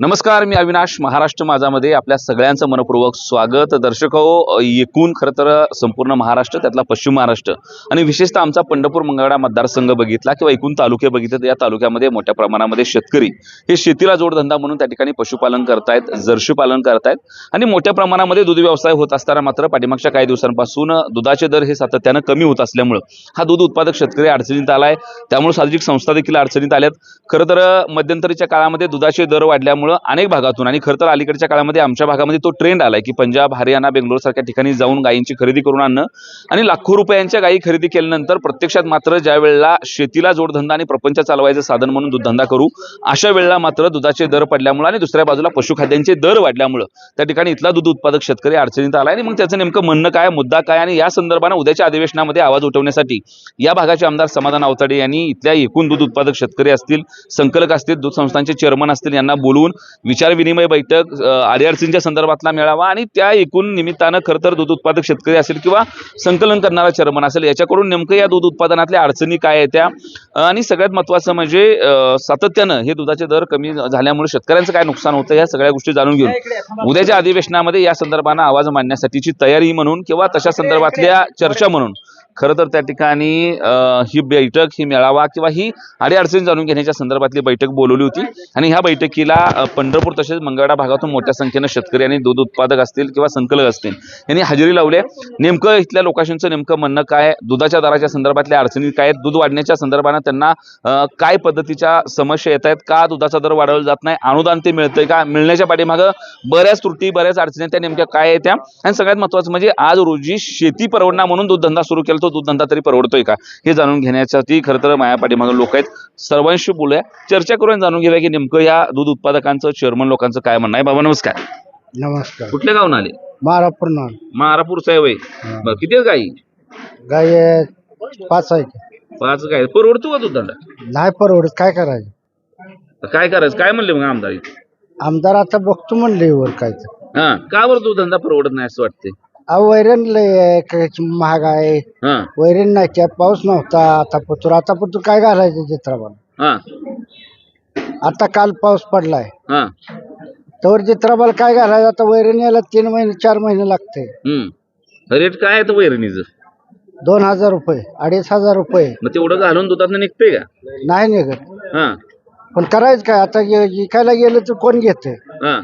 नमस्कार मी अविनाश महाराष्ट्र माझामध्ये आपल्या सगळ्यांचं मनपूर्वक स्वागत. दर्शक हो एकूण खरं तर संपूर्ण महाराष्ट्र त्यातला पश्चिम महाराष्ट्र आणि विशेषतः आमचा पंढरपूर मंगळा मतदारसंघ बघितला किंवा एकूण तालुके बघितले तर या तालुक्यामध्ये मोठ्या प्रमाणामध्ये शेतकरी हे शेतीला जोडधंदा म्हणून त्या ठिकाणी पशुपालन करतायत जर्शी पालन करतायत आणि मोठ्या प्रमाणामध्ये दूध व्यवसाय होत असताना मात्र पाठीमागच्या काही दिवसांपासून दुधाचे दर हे सातत्यानं कमी होत असल्यामुळं हा दूध उत्पादक शेतकरी अडचणीत आलाय. त्यामुळे सार्वजनिक संस्था देखील अडचणीत आल्यात. खरं तर मध्यंतरीच्या काळामध्ये दुधाचे दर वाढल्यामुळे अनेक भागातून आणि खरं तर अलीकडच्या काळामध्ये आमच्या भागामध्ये तो ट्रेंड आलाय की पंजाब हरियाणा बेंगलोर सारख्या ठिकाणी जाऊन गायींची खरेदी करून आणणं आणि लाखो रुपयांच्या गायी खरेदी केल्यानंतर प्रत्यक्षात मात्र ज्या वेळेला शेतीला जोडधंदा आणि प्रपंच चालवायचं साधन म्हणून दूधधंदा करू अशा वेळेला मात्र दुधाचे दर पडल्यामुळे आणि दुसऱ्या बाजूला पशुखाद्यांचे दर वाढल्यामुळं त्या ठिकाणी इथला दूध उत्पादक शेतकरी अडचणीत आलाय. आणि मग त्याचं नेमकं म्हणणं काय मुद्दा काय आणि या संदर्भानं उद्याच्या अधिवेशनामध्ये आवाज उठवण्यासाठी या भागाचे आमदार समाधान आवताडे यांनी इथल्या एकूण दूध उत्पादक शेतकरी असतील संकलक असतील दूध संस्थांचे चेअरमन असतील यांना बोलवून विचारविनिमय बैठक अडीअडचणींच्या संदर्भातला मेळावा आणि त्या एकूण निमित्तानं खरं तर दूध उत्पादक शेतकरी असेल किंवा संकलन करणारा चेअरमन असेल याच्याकडून नेमकं या दूध उत्पादनातल्या अडचणी काय आहेत त्या? आणि सगळ्यात महत्त्वाचं म्हणजे सातत्यानं हे दुधाचे दर कमी झाल्यामुळे शेतकऱ्यांचं काय नुकसान होतं या सगळ्या गोष्टी जाणून घेऊन. उद्याच्या अधिवेशनामध्ये या संदर्भानं आवाज मांडण्यासाठीची तयारी म्हणून किंवा तशा संदर्भातल्या चर्चा म्हणून खरं तर त्या ठिकाणी ही बैठक ही मेळावा किंवा ही अडीअडचणी जाणून घेण्याच्या संदर्भातली बैठक बोलवली होती. आणि ह्या बैठकीला पंढरपूर तसेच मंगळा भागातून मोठ्या संख्येनं शेतकरी आणि दूध उत्पादक असतील किंवा संकलक असतील यांनी हजेरी लावले नेमकं इथल्या लोकांचं नेमकं म्हणणं काय दुधाच्या दराच्या संदर्भातल्या अडचणी काय आहेत? दूध वाढण्याच्या संदर्भानं त्यांना काय पद्धतीच्या समस्या येत आहेत? का दुधाचा दर वाढवला जात नाही? अनुदान ते मिळतंय का? मिळण्याच्या पाठीमागं बऱ्याच त्रुटी बऱ्याच अडचणी त्या नेमक्या काय आहेत त्या? आणि सगळ्यात महत्वाचं म्हणजे आज रोजी शेती परवडणार म्हणून दूधधंदा सुरू केला तो दूधधंदा तरी परवडतोय का? हे जाणून घेण्यासाठी खरं तर माया पाठीमागं लोक आहेत. सर्वांशी बोलूया. चर्चा करून जाणून घेऊया की नेमकं या दूध उत्पादकांचं चेअरमन लोकांचं काय म्हणणं आहे. बाबा नमस्कार. नमस्कार. कुठल्या गावून आले? मारापूर नाव. महारापूरचा आहे. बरं किती आहेत गाई? गाय पाच आहे पाच गाय परवडतो का दूधधंदा? नाही परवडत काय करायचं? तर काय करायचं? काय म्हणले मग आमदार इथे? आमदार आता बघतो म्हणले वर काय तर. हा का बरं दूधधंदा परवडत नाही असं वाटतंय? अहो वैरण लय महाग आहे. हा. वैरण नाही त्या पाऊस नव्हता आता पतूर. आता पतूर काय घालायचं चित्राबाला हा. आता काल पाऊस पडलाय. हा. तर चित्राबाला काय घालायचं? आता वैरण यायला तीन महिने चार महिने लागते. हम्म. रेट काय आहे वैरणीचं? दोन हजार रुपये अडीच हजार रुपये. मग तेवढं घालून दुधात निघतंय का? नाही निघत. हा. पण करायचं काय? आता विकायला गेलं तर कोण घेते? हा.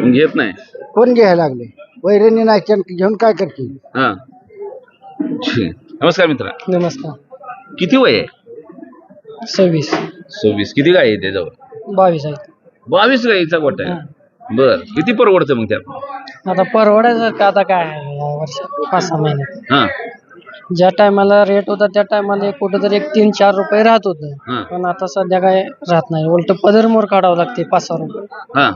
घेत नाही? कोण घ्यायला लागले? वैरणी नाही घेऊन काय करते हा. ठीक. नमस्कार मित्रा. नमस्कार. किती वय आहे? सव्वीस. सव्वीस. किती गाय आहे त्याच्यावर? बावीस आहे बावीस गाईचा गोटा आहे. बर. किती परवडतं मग त्यात? आता परवडायचं का आता काय? आहे या वर्षात पाच सहा महिन्यात हा. ज्या टायमाला रेट होता त्या टायमाला कुठेतरी एक तीन चार रुपये राहत होतं. हा. पण आता सध्या काय राहत नाही. उलट पदरमोर काढावं लागते पाच सहा रुपये. हा.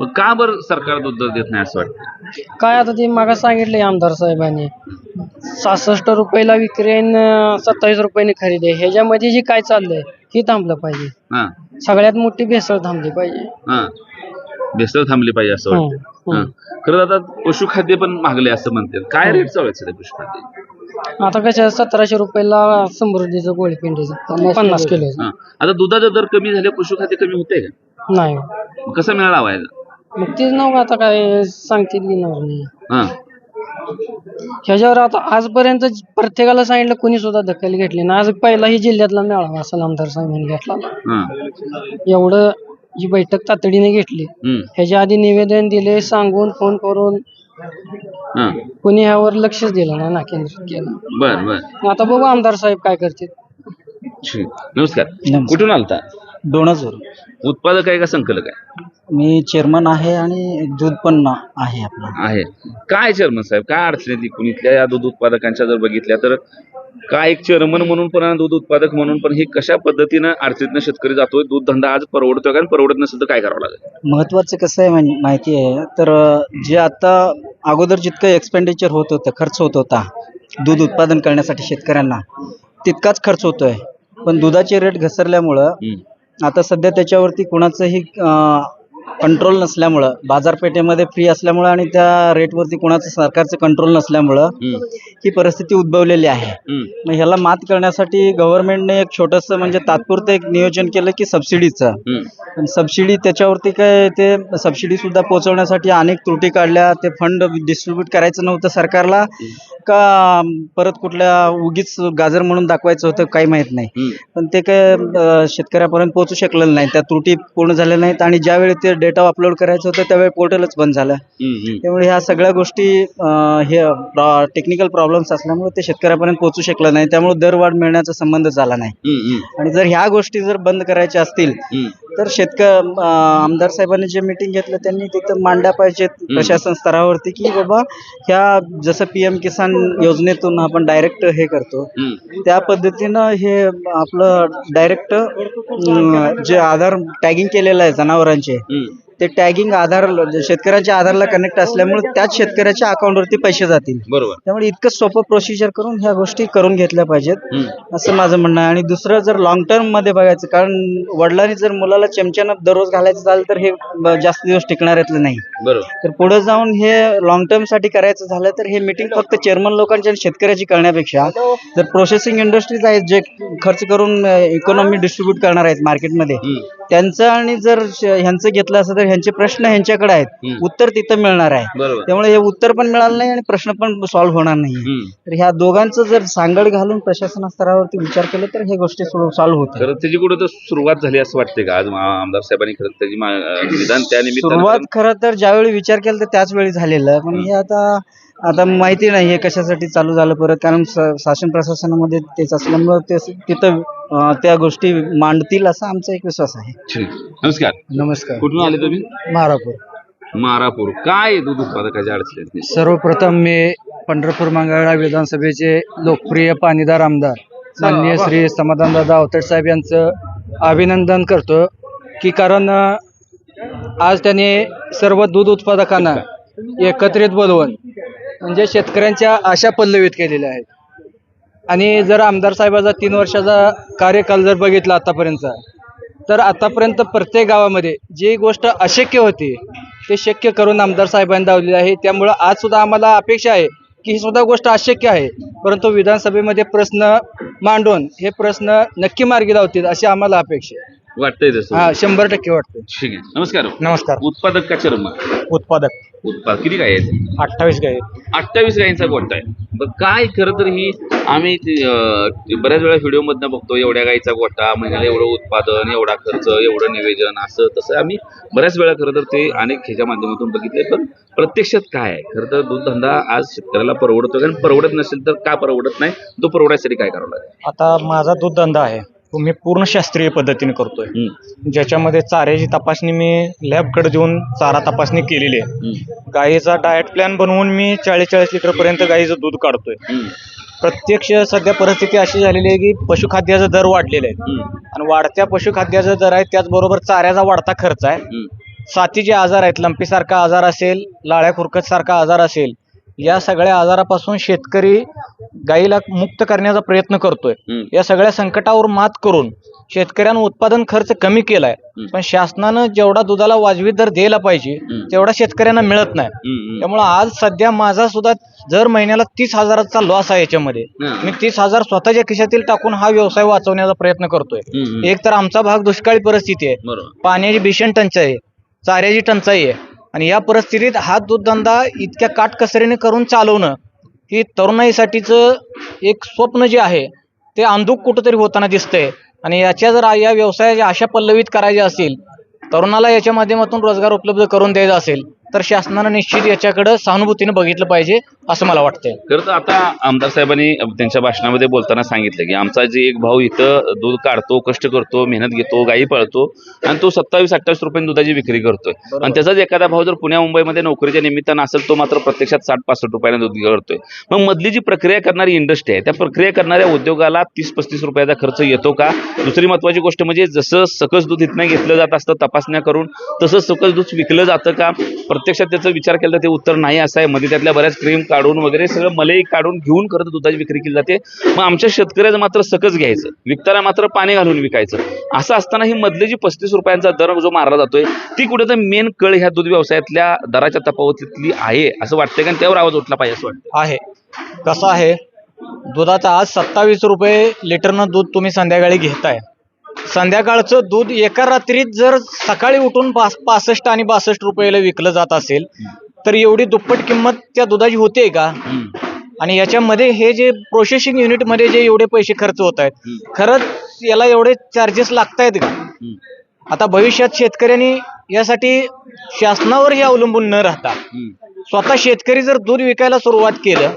मग का बरं सरकार दूध देत नाही असं वाटतं? काय आता ते मागा सांगितले आमदार साहेबांनी. सहासष्ट रुपयाला विक्री सत्तावीस रुपयाने खरेदी आहे. ह्याच्यामध्ये जे काय चाललंय हे थांबलं पाहिजे. हा. सगळ्यात मोठी भेसळ थांबली पाहिजे. हा. भेसळ थांबली पाहिजे असं हम्म, वाटतं. हा. खरं आता पशुखाद्य पण महागले असं म्हणतात. काय रेट चालू आहे सध्या पशुखाद्य? आता कसं सतराशे रुपयाला समृद्धीचं गोळी पिंडीचं पन्नास किलो हा. आता दुधाचा दर कमी झाले पशुखाद्य कमी होते का? नाही. मग कसं मिळाला लावायला मग तेच नाव आता काय सांगतील की नाव नाही. हा. ह्याच्यावर आता आजपर्यंत प्रत्येकाला सांगितलं कोणी सुद्धा दखल घेतली ना आज पहिलाही जिल्ह्यातला मेळावा असं आमदार साहेबांनी घेतला हा. एवढं जी बैठक तातडीने घेतली हम्म. ह्याच्या आधी निवेदन दिले सांगून फोन करून हा. कोणी ह्यावर लक्षच दिलं नाही ना केंद्रित केलं. बर बर. आता बघू आमदार साहेब काय करतील. ठीक. नमस्कार. कुठून आलता? दोनच उत्पादक आहे का संकलक आहे? मी चेअरमन आहे आणि दूध पण आहे आपलं. आहे. काय चेअरमन साहेब? काय अडचणी एकूण इथल्या या दूध उत्पादकांच्या जर बघितल्या तर काय एक चेअरमन म्हणून पण आणि दूध उत्पादक म्हणून पण हे कशा पद्धतीनं अडचणीतनं शेतकरी जातोय? दूध धंदा आज परवडतोय का? आणि परवडत नसेल तर काय करावं लागेल? महत्वाचं कसं आहे माहि- माहिती आहे तर अं, जे आता अगोदर जितकं एक्सपेंडिचर होत होतं खर्च होत होता दूध उत्पादन करण्यासाठी शेतकऱ्यांना तितकाच खर्च होतोय. पण दुधाचे रेट घसरल्यामुळं हम्म. आता सध्या त्याच्यावरती कुणाचंही कंट्रोल नसल्यामुळं बाजारपेठेमध्ये फ्री असल्यामुळं आणि त्या रेटवरती कोणाचं सरकारचं कंट्रोल नसल्यामुळं ही परिस्थिती उद्भवलेली आहे. मग ह्याला मात करण्यासाठी गव्हर्नमेंटने एक छोटंसं म्हणजे तात्पुरतं एक नियोजन केलं की सबसिडीचं सबसिडी त्याच्यावरती काय ते सबसिडी सुद्धा पोहोचवण्यासाठी अनेक त्रुटी काढल्या. ते फंड डिस्ट्रीब्यूट करायचं नव्हतं सरकारला. का परत कुठल्या उगीच गाजर म्हणून दाखवायचं होतं काही माहीत नाही. पण ते काय शेतकऱ्यापर्यंत पोहोचू शकलेलं नाही. त्या त्रुटी पूर्ण झाल्या नाहीत आणि ज्यावेळी ते डेटा अपलोड करायचं होतं त्यावेळी पोर्टलच बंद झालं. त्यामुळे ह्या सगळ्या गोष्टी अं, हे टेक्निकल प्रॉब्लेम्स असल्यामुळे ते शेतकऱ्यापर्यंत पोहोचू शकलं नाही त्यामुळे दरवाढ मिळण्याचा संबंध झाला नाही आणि जर ह्या गोष्टी जर बंद करायच्या असतील. तर शेतक आमदार साहेबांनी जे मिटिंग घेतलं त्यांनी तिथं मांडल्या पाहिजेत प्रशासन स्तरावरती की बाबा ह्या जसं पी एम किसान योजनेतून आपण डायरेक्ट हे करतो. त्या पद्धतीनं हे आपलं डायरेक्ट जे आधार टॅगिंग केलेलं आहे जनावरांचे. ते टॅगिंग आधार शेतकऱ्याच्या आधारला कनेक्ट असल्यामुळे त्याच शेतकऱ्याच्या अकाउंटवरती पैसे जातील. बरोबर. त्यामुळे इतकं सोपं प्रोसिजर करून ह्या गोष्टी करून घेतल्या पाहिजेत. असं माझं म्हणणं आहे. आणि दुसरं जर लॉंग टर्ममध्ये बघायचं कारण वडिलांनी जर मुलाला चमच्यानं दररोज घालायचं झालं तर हे जास्त दिवस टिकणाऱ्यातलं नाही. बरोबर. तर पुढे जाऊन हे लॉंग टर्मसाठी करायचं झालं तर हे मीटिंग फक्त चेअरमन लोकांची आणि शेतकऱ्याची करण्यापेक्षा जर प्रोसेसिंग इंडस्ट्रीज आहेत जे खर्च करून इकॉनॉमी डिस्ट्रीब्यूट करणार आहेत मार्केटमध्ये. त्यांचं आणि जर ह्यांचं घेतलं असं तर ह्यांचे प्रश्न ह्यांच्याकडे आहेत. उत्तर तिथं मिळणार आहे. त्यामुळे हे उत्तर पण मिळालं नाही आणि प्रश्न पण सॉल्व्ह होणार नाही. तर ह्या दोघांचं जर सांगड घालून प्रशासना स्तरावरती विचार केला तर हे गोष्टी सॉल्व्ह होतात खरं त्याची कुठं तर सुरुवात झाली असं वाटते का? आज आमदार साहेबांनी खरं त्याची निदान त्या निमित्तानं सुरुवात खरं तर ज्यावेळी विचार केला तर त्याच वेळी झालेलं. पण हे आता आता माहिती नाही हे कशासाठी चालू झालं परत कारण शासन प्रशासनामध्ये तेच असल्यामुळं ते तिथं त्या गोष्टी मांडतील असा आमचा एक विश्वास आहे. नमस्कार. नमस्कार. कुठून आले तुम्ही? मारापूर मारापूर काय दूध उत्पादकाच्या अडचणी? सर्वप्रथम मी पंढरपूर मंगळवेढा विधानसभेचे लोकप्रिय पाणीदार आमदार माननीय श्री समाधानदादा अवतड साहेब यांचं अभिनंदन करतो की कारण आज त्यांनी सर्व दूध उत्पादकांना एकत्रित बोलवून म्हणजे शेतकऱ्यांच्या आशा पल्लवित केलेल्या आहेत. आणि जर आमदार साहेबाचा तीन वर्षाचा कार्यकाल जर बघितला आतापर्यंतचा तर आतापर्यंत प्रत्येक गावामध्ये जी गोष्ट अशक्य होती ते शक्य करून आमदार साहेबांनी दावलेली आहे. त्यामुळं आज सुद्धा आम्हाला अपेक्षा आहे की ही सुद्धा गोष्ट अशक्य आहे. परंतु विधानसभेमध्ये प्रश्न मांडून हे प्रश्न नक्की मार्गी लावतील अशी आम्हाला अपेक्षा आहे. वाटतंय तसं. हा शंभर टक्के वाटतं ठीक आहे. नमस्कार. नमस्कार. उत्पादक का चर्म? उत्पादक. उत्पाद किती काय आहेत? अठ्ठावीस गाय. अठ्ठावीस गायींचा गोठा आहे. बरं काय खरं तर ही आम्ही ते, अं, बऱ्याच वेळा व्हिडिओ मधनं बघतो एवढ्या गायीचा गोठा महिन्याला एवढं उत्पादन एवढा खर्च एवढं निवेदन असं तसं आम्ही बऱ्याच वेळा खरं तर ते अनेक ह्याच्या माध्यमातून बघितले पण प्रत्यक्षात काय आहे? खरं तर दूध धंदा आज शेतकऱ्याला परवडतो कारण परवडत नसेल तर का परवडत नाही? तो परवडायसाठी काय करावं लागेल? आता माझा दूध धंदा आहे. मी पूर्ण शास्त्रीय पद्धतीने करतोय. ज्याच्यामध्ये चाऱ्याची तपासणी मी लॅबकडे देऊन चारा तपासणी केलेली आहे. गाईचा डाएट प्लॅन बनवून मी चाळीस चाळीस लिटर पर्यंत गाईचं दूध काढतोय. प्रत्यक्ष सध्या परिस्थिती अशी झालेली आहे की पशुखाद्याचा दर वाढलेला आहे. आणि वाढत्या पशुखाद्याचा दर आहे त्याचबरोबर चाऱ्याचा वाढता खर्च आहे. हम्म, साथीचे आजार आहेत लंपीसारखा आजार असेल लाळ्या खुरकत सारखा आजार असेल या सगळ्या आजारापासून शेतकरी गाईला मुक्त करण्याचा प्रयत्न करतोय. हम्म. या सगळ्या संकटावर मात करून शेतकऱ्यांना उत्पादन खर्च कमी केलाय. हम्म. पण शासनानं जेवढा दुधाला वाजवी दर द्यायला पाहिजे हम्म. तेवढा शेतकऱ्यांना मिळत नाही. हम्म, त्यामुळे आज सध्या माझा सुद्धा दर महिन्याला तीस हजाराचा लॉस आहे याच्यामध्ये. हा. मी तीस हजार स्वतःच्या खिशातील टाकून हा व्यवसाय वाचवण्याचा प्रयत्न करतोय. हम्म, एक तर आमचा भाग दुष्काळी परिस्थिती आहे. बरोबर. पाण्याची भीषण टंचाई आहे. चाऱ्याची टंचाई आहे. आणि या परिस्थितीत हा दूधधंदा इतक्या काटकसरीने करून चालवणं ही तरुणाईसाठीचं एक स्वप्न जे आहे ते अंधुक कुठंतरी होताना दिसतंय. आणि याच्या जर या व्यवसायाच्या आशा पल्लवित करायच्या असतील तरुणाला याच्या माध्यमातून रोजगार उपलब्ध करून द्यायचा असेल तर शासनानं निश्चित याच्याकडे सहानुभूतीने बघितलं पाहिजे असं मला वाटतंय. खरं तर आता आमदार साहेबांनी त्यांच्या भाषणामध्ये बोलताना सांगितलं की आमचा जे एक भाऊ इथं दूध काढतो कष्ट करतो मेहनत घेतो गायी पळतो आणि तो सत्तावीस अठ्ठावीस रुपये दुधाची विक्री करतोय. आणि त्याचाच एखादा भाऊ जर पुण्या मुंबईमध्ये नोकरीच्या निमित्तानं असेल तो मात्र प्रत्यक्षात साठ पासष्ट रुपयाने दूध करतोय. मग मधली जी प्रक्रिया करणारी इंडस्ट्री आहे त्या प्रक्रिया करणाऱ्या उद्योगाला तीस पस्तीस रुपयाचा खर्च येतो का? दुसरी महत्वाची गोष्ट म्हणजे जसं सकस दूध इथनं घेतलं जात असतं तपासण्या करून तसं सकस दूध विकलं जातं का? प्रत्यक्षात त्याचा विचार केला तर ते उत्तर नाही असं आहे. मध्ये त्यातल्या बऱ्याच क्रीम काढून वगैरे सगळं मलई काढून घेऊन खरं दुधाची विक्री केली जाते. मग आमच्या शेतकऱ्याचं मात्र सकस घ्यायचं. विकताना मात्र पाणी घालून विकायचं. असं असताना ही मधली जी पस्तीस रुपयांचा दर जो मारला जातोय ती कुठेतरी मेन कळ ह्या दूध व्यवसायातल्या दराच्या तफावतीतली आहे असं वाटतंय. कारण त्यावर आवाज उठला पाहिजे असं वाटतं आहे. कसं आहे? दुधाचा आज सत्तावीस रुपये लिटरनं दूध तुम्ही संध्याकाळी घेताय. संध्याकाळचं दूध एका रात्रीत जर सकाळी उठून पास पासष्ट आणि बासष्ट रुपयाला विकलं जात असेल तर एवढी दुप्पट किंमत त्या दुधाची होते का? आणि याच्यामध्ये हे जे प्रोसेसिंग युनिटमध्ये जे एवढे पैसे खर्च होत आहेत खरंच याला एवढे चार्जेस लागतायत का? आता भविष्यात शेतकऱ्यांनी यासाठी शासनावर हे अवलंबून न राहता स्वतः शेतकरी जर दूध विकायला सुरुवात केलं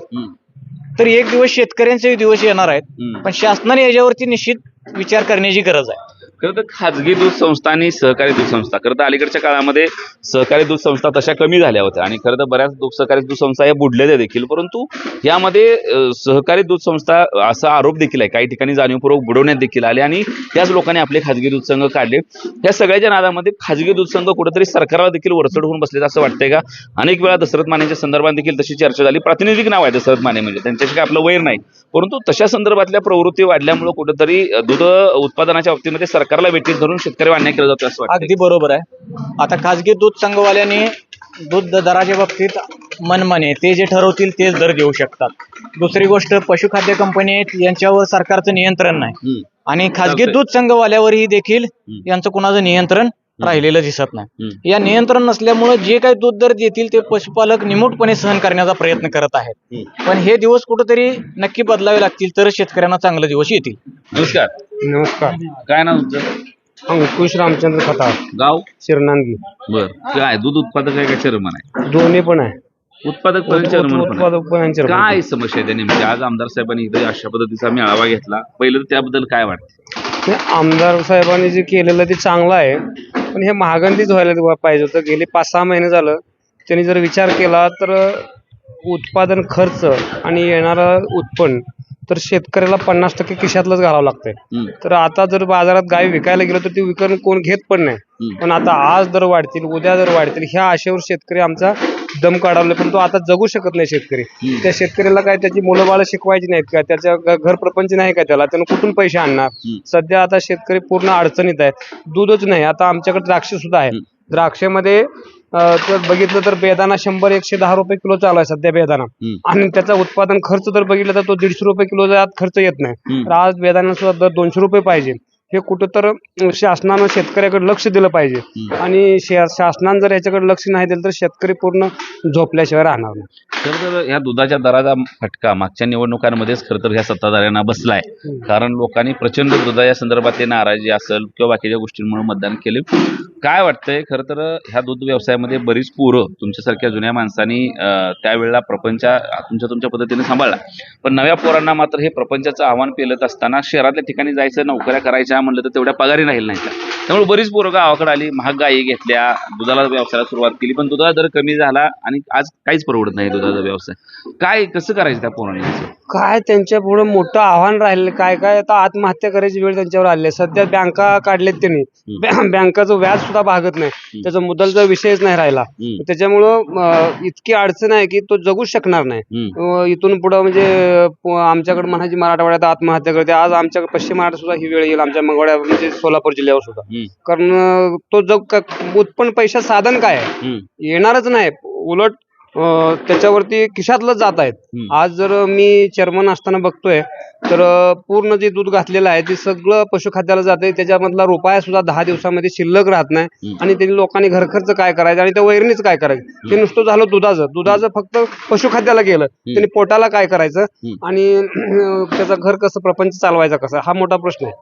तर एक दिवस शेतकऱ्यांचे दिवस येणार आहेत. पण शासनाने याच्यावरती निश्चित विचार करण्याची गरज आहे खरं तर खाजगी दूध संस्था आणि सहकारी दूध संस्था. खरं तर अलीकडच्या काळामध्ये सहकारी दूध संस्था तशा कमी झाल्या होत्या. आणि खरं तर बऱ्याच दूध सहकारी दूध संस्था या बुडलेल्या देखील. परंतु यामध्ये सहकारी दूध संस्था असा आरोप देखील आहे. काही ठिकाणी जाणीवपूर्वक बुडवण्यात देखील आले आणि त्याच लोकांनी आपले खाजगी दूध संघ काढले. या सगळ्याच्या नादामध्ये खाजगी दूध संघ कुठेतरी सरकारला देखील वरचढ होऊन बसले असं वाटतंय का? अनेक वेळा दशरथ मानेच्या संदर्भात देखील तशी चर्चा झाली. प्रातिनिधिक नाव आहे दशरथ माने म्हणजे. त्यांच्याशी काय आपलं वैर नाही. परंतु तशा संदर्भातल्या प्रवृत्ती वाढल्यामुळे कुठेतरी दूध उत्पादनाच्या बाबतीमध्ये सरकार सरकारला वेटीत धरून शेतकरी अन्याय केला जातो असं वाटतं अगदी बरोबर आहे आता खाजगी दूध संघवाल्यांनी दूध दराच्या बाबतीत मनमाने ते जे ठरवतील तेच दर देऊ शकतात दुसरी गोष्ट पशुखाद्य कंपनी आहेत यांच्यावर सरकारचं नियंत्रण नाही हम्म. आणि खाजगी चालतंय. दूध संघवाल्यावरही देखील. यांचं कुणाचं नियंत्रण राहिलेलं दिसत नाही. या नियंत्रण नसल्यामुळे जे काही दूध दर देतील ते पशुपालक निमूटपणे सहन करण्याचा प्रयत्न करत आहेत. पण हे दिवस कुठेतरी नक्की बदलावे लागतील तर शेतकऱ्यांना चांगले दिवस येतील. नमस्कार. नमस्कार. काय नाव तुमचं? अंकुश रामचंद्र खताळ गाव? शिरनांगी बर. काय दूध उत्पादक आहे का चेअरमन आहे? दोन्ही पण आहे. उत्पादक. काय समस्या आहे त्या नेमकी आज आमदार साहेबांनी इथे अशा पद्धतीचा मेळावा घेतला. पहिलं तर त्याबद्दल काय वाटतं? हे आमदार साहेबांनी जे केलेलं ते चांगलं आहे. पण हे महागंदीच व्हायला पाहिजे होतं. गेले पाच सहा महिने झालं. त्यांनी जर विचार केला तर उत्पादन खर्च आणि येणारं उत्पन्न तर शेतकऱ्याला पन्नास टक्के खिशातलंच घालावं लागतंय. तर आता जर बाजारात गाय विकायला गेलो तर ती विकून कोण घेत पण नाही. पण आता आज दर वाढतील उद्या दर वाढतील ह्या आशेवर शेतकरी आमचा दम काढवले पण तो आता जगू शकत नाही शेतकरी. त्या शेतकऱ्याला काय त्याची मुलं बाळ शिकवायची नाहीत का त्याच्या घ- घर प्रपंच नाही का त्याला त्यानं कुठून पैसे आणणार. सध्या आता शेतकरी पूर्ण अडचणीत आहे दूधच नाही आता आमच्याकडे द्राक्ष सुद्धा आहे. द्राक्षामध्ये अं, जर बघितलं तर बेदाना शंभर एकशे दहा रुपये किलो चालू आहे सध्या बेदाना. आणि त्याचा उत्पादन खर्च जर बघितला तर तो दीडशे रुपये किलो खर्च येत नाही. तर आज बेदाना सुद्धा दर दोनशे रुपये पाहिजे हे कुठं तर अं, शासनानं शेतकऱ्याकडे लक्ष दिलं पाहिजे. आणि शासनानं जर याच्याकडे लक्ष नाही दिलं तर शेतकरी पूर्ण झोपल्याशिवाय राहणार नाही. खरं तर ह्या दुधाच्या दराचा फटका मागच्या निवडणुकांमध्येच खरं तर ह्या सत्ताधाऱ्यांना बसलाय. कारण लोकांच्या संदर्भात दुधाच्या संदर्भातली नाराजी असेल किंवा बाकीच्या गोष्टींमुळे मतदान केले. काय वाटतंय? खरं तर ह्या दूध व्यवसायामध्ये बरीच पोरं तुमच्यासारख्या जुन्या माणसांनी त्यावेळेला प्रपंच तुमच्या तुमच्या पद्धतीने सांभाळला. पण नव्या पोरांना मात्र हे प्रपंचाचं आव्हान पेलत असताना शहरातल्या ठिकाणी जायचं नोकऱ्या करायच्या म्हणलं तर तेवढ्या पगारी राहील नाही त्यामुळे बरीच पोरं गावाकडे आली महाग गायी घेतल्या दुधाला व्यवसायाला सुरुवात केली पण दुधाचा दर कमी झाला आणि आज काहीच परवडत नाही दुधाचा व्यवसाय. काय कसं करायचं त्या पोरांनी? काय त्यांच्या पुढे मोठं आव्हान राहिलं काय काय आता आत्महत्या करायची वेळ त्यांच्यावर आली आहे. सध्या बँका काढलेत त्यांनी. बॅ- बँकाचं व्याज सुद्धा भागत नाही. त्याचा मुद्दलचा विषयच नाही राहिला. हम्म. त्याच्यामुळं अं, इतकी अडचण आहे की तो जगूच शकणार नाही. हम्म. अं, इथून पुढं म्हणजे प- आमच्याकडे म्हणायची मराठवाड्यात आत्महत्या करते. आज आमच्याकडे पश्चिम महाराष्ट्र सुद्धा ही वेळ येईल. आमच्या मंगळवाड्या म्हणजे सोलापूर जिल्ह्यावर सुद्धा. हम्म. कारण अं, तो जग क- उत्पन्न पैसा साधन काय आहे? हम्म. येणारच नाही. उलट त्याच्यावरती खिशातलंच जात आहेत. आज जर मी चेअरमन असताना बघतोय तर पूर्ण जे दूध घातलेलं आहे ते सगळं पशुखाद्याला जाते त्याच्यामधला रुपया सुद्धा दहा दिवसामध्ये शिल्लक राहत नाही. आणि त्यांनी लोकांनी घरखर्च काय करायचं आणि त्या वैरणीच काय करायचं? ते नुसतं झालं दुधाचं. दुधाचं फक्त पशुखाद्याला गेलं. त्यांनी पोटाला काय करायचं. आणि त्याचं घर कसं प्रपंच चालवायचा कसा? हा मोठा प्रश्न आहे.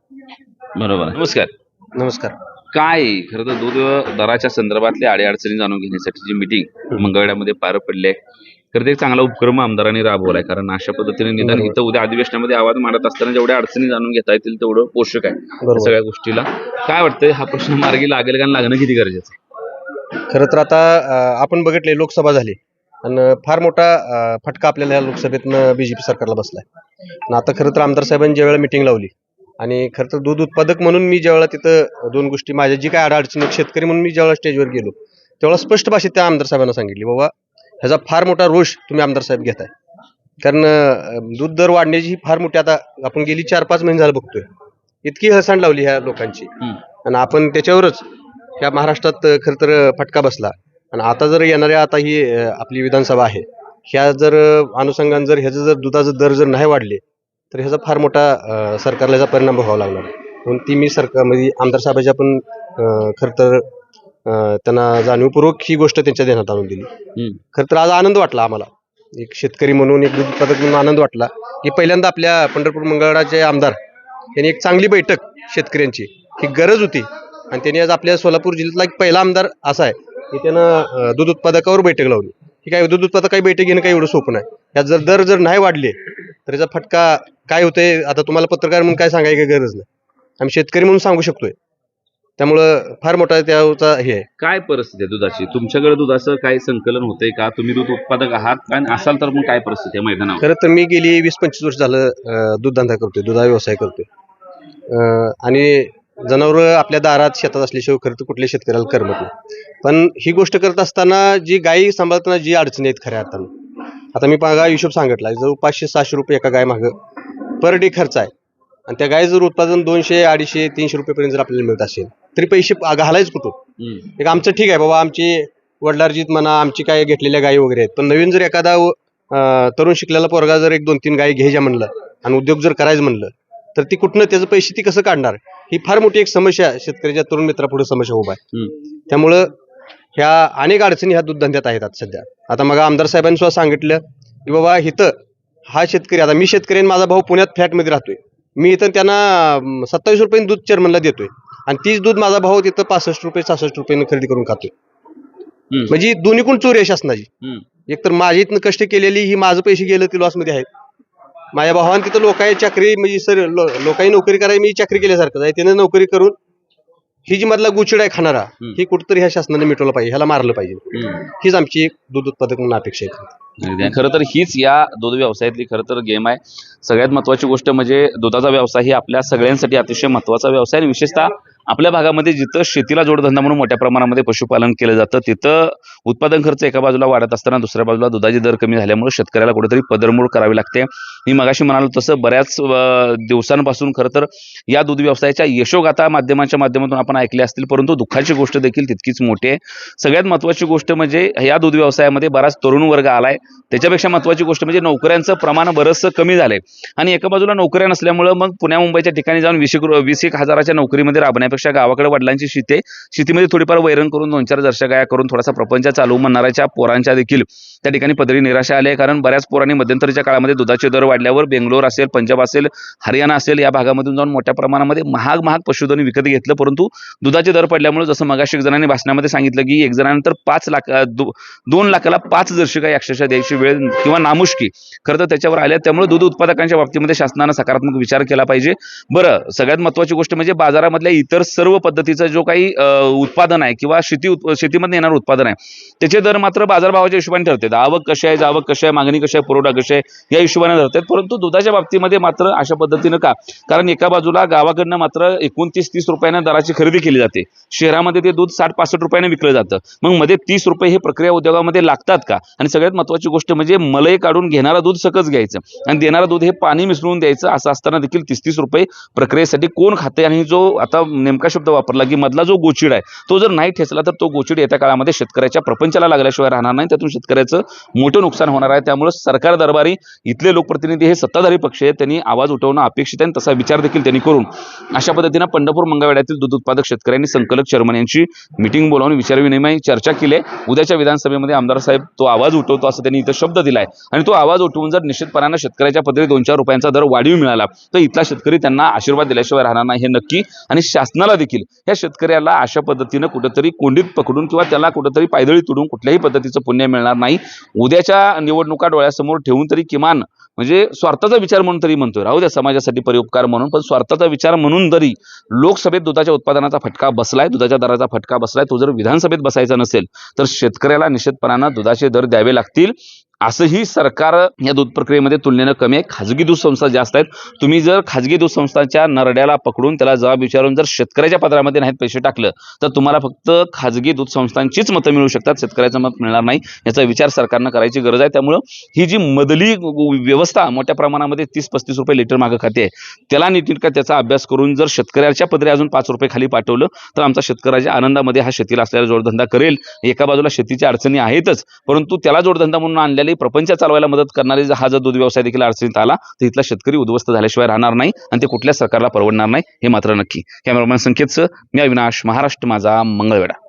बरोबर. आहे. नमस्कार. नमस्कार. काय खरं तर दूध दराच्या संदर्भातल्या अडीअडचणी जाणून घेण्यासाठी जी मिटिंग मंगळवेढ्यामध्ये पार पडली आहे. खरं तर एक चांगला उपक्रम आमदारांनी राबवलाय कारण अशा पद्धतीने निदान इथं उद्या अधिवेशनामध्ये आवाज मांडत असताना जेवढ्या अडचणी जाणून घेता येतील तेवढं पोषक आहे. सगळ्या गोष्टीला काय वाटतंय? हा प्रश्न मार्गी लागेल का लागणं किती गरजेचं आहे? खरं तर आता आपण बघितले लोकसभा झाली आणि फार मोठा फटका आपल्याला या लोकसभेतनं बीजेपी सरकारला बसलाय. आता खरं तर आमदार साहेबांनी ज्यावेळेला मिटिंग लावली आणि खरं तर दूध उत्पादक म्हणून मी ज्यावेळेला तिथं दोन गोष्टी माझ्या जी काय अडचणी शेतकरी म्हणून मी ज्यावेळेला स्टेजवर गेलो तेवढा स्पष्ट भाषेत त्या आमदार साहेबांना सांगितली बाबा ह्याचा फार मोठा रोष तुम्ही आमदार साहेब घेताय. कारण दूध दर वाढण्याची ही फार मोठी आता आपण गेली चार पाच महिने झालं बघतोय. इतकी हळसांड लावली ह्या लोकांची. आणि आपण त्याच्यावरच ह्या महाराष्ट्रात खरं तर फटका बसला. आणि आता जर येणाऱ्या आता ही आपली विधानसभा आहे ह्या जर अनुषंगाने जर ह्याचं जर दुधाचे दर जर नाही वाढले तर ह्याचा फार मोठा सरकारला याचा परिणाम भोगावा लागणार. म्हणून ती मी सरकार म्हणजे आमदार साहेबाच्या पण खरं तर त्यांना जाणीवपूर्वक ही गोष्ट त्यांच्या ध्यानात आणून दिली. खरं तर आज आनंद वाटला आम्हाला. एक शेतकरी म्हणून एक दूध उत्पादक म्हणून आनंद वाटला. की पहिल्यांदा आपल्या पंढरपूर मंगळाचे आमदार यांनी एक चांगली बैठक शेतकऱ्यांची. ही गरज होती. आणि त्यांनी आज आपल्या सोलापूर जिल्ह्यातला एक पहिला आमदार असा आहे. की त्यानं दूध उत्पादकावर बैठक लावली. ही काय दूध उत्पादक काही बैठक घेणं काही एवढं सोपं नाही. यात जर दर जर नाही वाढले तर याचा फटका काय होतंय? आता तुम्हाला पत्रकार म्हणून काय सांगायची गरज नाही. आम्ही शेतकरी म्हणून सांगू शकतोय. त्यामुळं फार मोठा त्याचा हे आहे. काय परिस्थिती आहे दुधाची? तुमच्याकडे दुधाचं काय संकलन होतंय का? तुम्ही दूध उत्पादक आहात आणि असाल तर मग काय परिस्थिती आहे मैदानावर? खरं तर मी गेली वीस पंचवीस वर्ष झालं अं, दूध धंदा करतोय दुधा व्यवसाय करतोय. अं, आणि जनावरं आपल्या दारात शेतात असल्याशिवाय खरं तर कुठल्या शेतकऱ्याला करमत नाही. पण ही गोष्ट करत असताना जी गायी सांभाळताना जी अडचणी आहेत खऱ्या अर्थानं आता मी पागा हिशोब सांगितला जवळ पाचशे सहाशे रुपये एका गाय मागं पर डे खर्च आहे. आणि त्या गाय जर उत्पादन दोनशे अडीचशे तीनशे रुपयेपर्यंत जर आपल्याला मिळत असेल तरी पैसे घालायच कुठून. एक आमचं ठीक आहे बाबा आमची वडिलार्जित म्हणा आमची काय घेतलेल्या गायी वगैरे आहेत. पण नवीन जर एखादा तरुण शिकलेला पोरगा जर एक दोन तीन गायी घ्यायच्या म्हणलं आणि उद्योग जर करायचं म्हणलं तर ती कुठनं त्याचं पैसे ती कसं काढणार? ही फार मोठी एक समस्या शेतकऱ्याच्या तरुण मित्रापुढे समस्या उभा आहे. त्यामुळं ह्या अनेक अडचणी ह्या दूध धंद्यात आहेत आता सध्या. आता मग आमदार साहेबांनी सुद्धा सांगितलं की बाबा इथं हा शेतकरी आता मी शेतकरी आणि माझा भाऊ पुण्यात फ्लॅटमध्ये राहतोय. मी इथं त्यांना सत्तावीस रुपये दूध चेअरमनला देतोय. आणि तीच दूध माझा भाऊ तिथं पासष्ट रुपये सहासष्ट रुपयानं खरेदी करून खातोय. म्हणजे दोन्हीकडून चोरी आहे शासनाची. एक तर माझ्या इथनं कष्ट केलेली ही माझं पैसे गेलं ती लॉसमध्ये आहे माझ्या भावाने तिथं लोकांची चाकरी म्हणजे सर लोकांनी नोकरी करायला मी चाकरी केल्यासारखंच आहे त्याने नोकरी करून ही जी मधला गुचिड आहे खाणारा. ही कुठंतरी ह्या शासनाने मिटवलं पाहिजे ह्याला मारलं पाहिजे. हीच आमची एक दूध उत्पादक म्हणून अपेक्षा आहे खरं तर हीच या दूध व्यवसायातली खरं तर गेम आहे सगळ्यात महत्वाची गोष्ट म्हणजे दुधाचा व्यवसाय ही आपल्या सगळ्यांसाठी अतिशय महत्त्वाचा व्यवसाय आणि विशेषतः आपल्या भागामध्ये जिथं शेतीला जोडधंदा म्हणून मोठ्या प्रमाणामध्ये पशुपालन केलं जातं तिथं उत्पादन खर्च एका बाजूला वाढत असताना दुसऱ्या बाजूला दुधाचे दर कमी झाल्यामुळे शेतकऱ्याला कुठेतरी पदरमोड करावी लागते. मी मगाशी म्हणालो तसं बऱ्याच दिवसांपासून खरं तर या दूध व्यवसायाच्या यशोगाथा माध्यमांच्या माध्यमातून आपण ऐकले असतील परंतु दुःखाची गोष्ट देखील तितकीच मोठी आहे. सगळ्यात महत्त्वाची गोष्ट म्हणजे या दूध व्यवसायामध्ये बराच तरुण वर्ग आलाय. त्याच्यापेक्षा महत्त्वाची गोष्ट म्हणजे नोकऱ्यांचं प्रमाण बरंचसं कमी झालंय. आणि एका बाजूला नोकऱ्या नसल्यामुळं मग पुण्या मुंबईच्या ठिकाणी जाऊन वीस वीस एक हजाराच्या नोकरीमध्ये राबण्यापेक्षा गावाकडे वडिलांची शेती आहे. शेतीमध्ये थोडीफार वैरण करून दोन चार जर्शा गाया करून थोडासा प्रपंच चालू म्हणणाऱ्याच्या पोरांच्या देखील त्या ठिकाणी पदरी निराशा आली आहे. कारण बऱ्याच पोरांनी मध्यंतरीच्या काळामध्ये दुधाचे दर वाढल्यावर बेंगलोर असेल पंजाब असेल हरियाणा असेल या भागामधून जाऊन मोठ्या प्रमाणामध्ये महाग महाग पशुधन विकत घेतलं. परंतु दुधाचे दर पडल्यामुळे जसं मगाशी एक जणांनी भाषणामध्ये सांगितलं की एक जणांनंतर पाच लाख दो- दोन लाखाला पाच जर्शी गाय अक्षरशः द्यायची वेळ किंवा नामुष्की. खरं तर त्याच्यावर आल्या. त्यामुळे दूध उत्पादकांच्या बाबतीमध्ये शासनानं सकारात्मक विचार केला पाहिजे. बरं सगळ्यात महत्वाची गोष्ट म्हणजे बाजारामधल्या इतर सर्व पद्धतीचं जो काही उत्पादन आहे किंवा शेती शेतीमध्ये येणारं उत्पादन आहे त्याचे दर मात्र बाजारभावाच्या हिशोबाने ठरतात. आवक कशी आहे आवक कशी आहे मागणी कशी आहे पुरवठा कशी आहे या हिशोबाने ठरतात. परंतु दुधाच्या बाबतीमध्ये मात्र अशा पद्धतीनं का? कारण एका बाजूला गावाकडनं मात्र एकोणतीस तीस रुपयानं दराची खरेदी केली जाते. शहरामध्ये ते दूध साठ पासष्ट रुपयाने विकलं जातं. मग मध्ये तीस रुपये हे प्रक्रिया उद्योगामध्ये लागतात का? आणि सगळ्यात महत्वाची गोष्ट म्हणजे मलई काढून घेणारा दूध सकस घ्यायचं. आणि देणारा दूध हे पाणी मिसळून द्यायचं असं असताना देखील तीस तीस रुपये प्रक्रियेसाठी कोण खाते आणि जो आता नेमका शब्द वापरला की मधला जो गोचिड आहे तो जर नाही ठेचला तर तो गोचिड येत्या काळामध्ये शेतकऱ्याच्या प्रपंचाला लागल्याशिवाय राहणार नाही. त्यातून शेतकऱ्याचं मोठं नुकसान होणार आहे. त्यामुळे सरकार दरबारी इथले लोकप्रतिनिधी हे सत्ताधारी पक्ष आहेत. त्यांनी आवाज उठवणं अपेक्षित आहे आणि तसा विचार देखील त्यांनी करून अशा पद्धतीनं पंढरपूर मंगळवेड्यातील दूध उत्पादक शेतकऱ्यांनी संकलक चेअरमन यांची मिटिंग बोलावून विचारविनिमय चर्चा केली आहे. उद्याच्या विधानसभेमध्ये आमदार साहेब तो आवाज उठवतो असं त्यांनी इथं शब्द दिलाय. आणि तो आवाज उठवून जर निश्चितपणानं शेतकऱ्याच्या पदरी दोन चार रुपयांचा दर वाढीव मिळाला तर इथला शेतकरी त्यांना आशीर्वाद दिल्याशिवाय राहणार नाही हे नक्की. आणि शासनाला देखील? या शेतकऱ्याला अशा पद्धतीनं कुठंतरी कोंडीत पकडून किंवा त्याला कुठंतरी पायदळी तुडून कुठल्याही पद्धतीचं पुण्य मिळणार नाही. उद्याच्या निवडणुका डोळ्यासमोर ठेवून तरी किमान म्हणजे स्वार्थाचा विचार म्हणून तरी म्हणतोय. राहू द्या समाजासाठी परिउपकार म्हणून पण स्वार्थाचा विचार म्हणून तरी लोकसभेत दुधाच्या उत्पादनाचा फटका बसलाय दुधाच्या दराचा फटका बसलाय तो जर विधानसभेत बसायचा नसेल तर शेतकऱ्याला निश्चितपणानं दुधाचे दर द्यावे लागतील. असंही सरकार या दूध प्रक्रियेमध्ये तुलनेनं कमी आहे. खाजगी दूध संस्था जास्त आहेत. तुम्ही जर खाजगी दूध संस्थांच्या नरड्याला पकडून त्याला जबाब विचारून जर शेतकऱ्याच्या पत्रामध्ये नाहीत पैसे टाकलं तर तुम्हाला फक्त खाजगी दूध संस्थांचीच मतं मिळू शकतात. शेतकऱ्याचं मत मिळणार नाही याचा विचार सरकारनं करायची गरज आहे. त्यामुळं ही जी मधली व्यवस्था मोठ्या प्रमाणामध्ये तीस पस्तीस रुपये लिटर मागं खाते आहे त्याला नीटनेटका त्याचा अभ्यास करून जर शेतकऱ्याच्या पदरी अजून पाच रुपये खाली पाठवलं तर आमचा शेतकऱ्याच्या आनंदामध्ये हा शेतीला असलेला जोडधंदा करेल. एका बाजूला शेतीच्या अडचणी आहेतच परंतु त्याला जोडधंदा म्हणून आणलेले प्रपंच चालवायला मदत करणारी हा जर दूध व्यवसाय देखील अडचणीत आला तर इथला शेतकरी उद्ध्वस्त झाल्याशिवाय राहणार नाही आणि ते कुठल्या सरकारला परवडणार नाही हे मात्र नक्की. कॅमेरामॅन संकेतचं मी अविनाश. महाराष्ट्र माझा मंगळवेढा.